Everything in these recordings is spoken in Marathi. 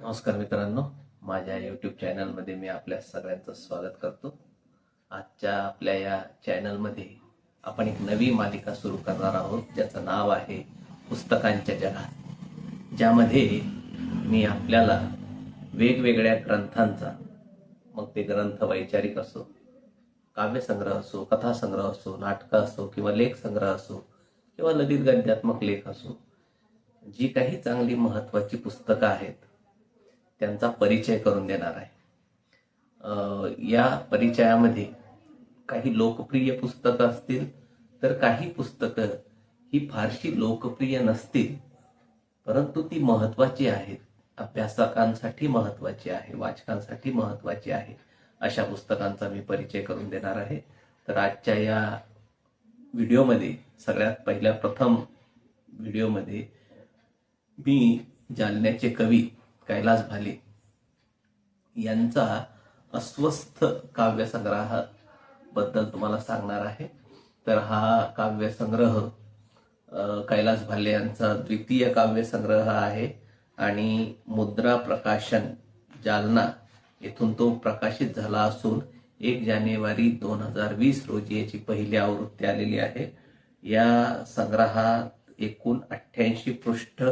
नमस्कार मित्रांनो. माझ्या यूट्यूब चॅनलमध्ये मी आपल्या सगळ्यांचं स्वागत करतो. आजच्या आपल्या या चॅनलमध्ये आपण एक नवी मालिका सुरू करणार आहोत. ज्याचं नाव आहे पुस्तकांच्या जगात. ज्यामध्ये मी आपल्याला वेगवेगळ्या ग्रंथांचा मग ते ग्रंथ वैचारिक असो काव्यसंग्रह असो कथासंग्रह असो नाटकं असो किंवा लेखसंग्रह असो किंवा ललित गद्यात्मक लेख असो जी काही चांगली महत्वाची पुस्तकं आहेत त्यांचा परिचय करून देणार आहे. या परिचयामध्ये काही लोकप्रिय पुस्तकं असतील तर काही पुस्तकं ही फारशी लोकप्रिय नसतील परंतु ती महत्वाची आहेत. अभ्यासकांसाठी महत्वाची आहे वाचकांसाठी महत्वाची आहे. अशा पुस्तकांचा मी परिचय करून देणार आहे. तर आजच्या या व्हिडिओमध्ये सगळ्यात पहिल्या प्रथम व्हिडिओमध्ये मी जालन्याचे कवी कैलास भाले यांचा अस्वस्थ काव्यसंग्रहबद्दल तुम्हाला सांगणार आहे. तर हा काव्यसंग्रह कैलास भाले यांचा द्वितीय काव्यसंग्रह आहे आणि मुद्रा प्रकाशन जालना येथून तो प्रकाशित झाला असून एक जानेवारी दोन हजार वीस रोजी याची पहिली आवृत्ती आलेली आहे. या संग्रहात एकूण अठ्ठ्याऐंशी पृष्ठ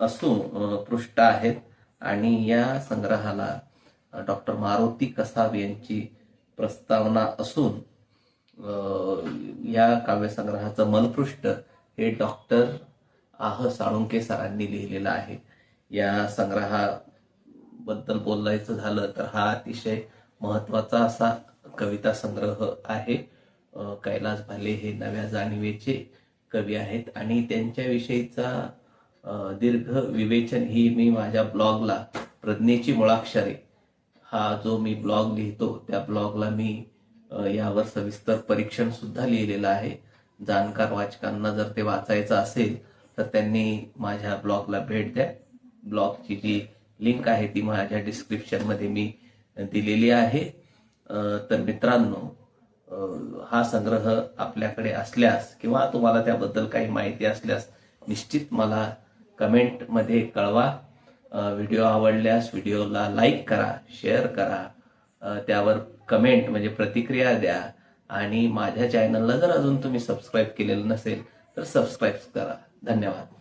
असून पृष्ठ आहेत. आणि या संग्रहाला डॉक्टर मारुती कसाब यांची प्रस्तावना असून या काव्यसंग्रहाचं मनपृष्ठ हे डॉक्टर आह साळुंके सरांनी लिहिलेलं आहे. या संग्रहाबद्दल बोलायचं झालं तर हा अतिशय महत्त्वाचा असा कविता संग्रह आहे. कैलास भाले हे नव्या जाणीवेचे कवी आहेत आणि त्यांच्याविषयीचा दीर्घ विवेचन ही मी माझ्या ब्लॉगला प्रज्ञेची मुळाक्षरे हा जो मी ब्लॉग लिहितो त्या ब्लॉगला मी यावर सविस्तर परीक्षण सुद्धा लिहिलेलं आहे. जाणकार वाचकांना जर ते वाचायचं असेल तर त्यांनी माझ्या ब्लॉगला भेट द्या. ब्लॉगची जी लिंक आहे ती माझ्या डिस्क्रिप्शनमध्ये मी दिलेली आहे. तर मित्रांनो हा संग्रह आपल्याकडे असल्यास किंवा तुम्हाला त्याबद्दल काही माहिती असल्यास निश्चित मला कमेंटमध्ये कळवा. व्हिडिओ आवडल्यास व्हिडिओला लाईक करा शेअर करा. त्यावर कमेंट म्हणजे प्रतिक्रिया द्या. आणि माझ्या चॅनलला जर अजून तुम्ही सबस्क्राईब केलेलं नसेल तर सबस्क्राईब करा. धन्यवाद.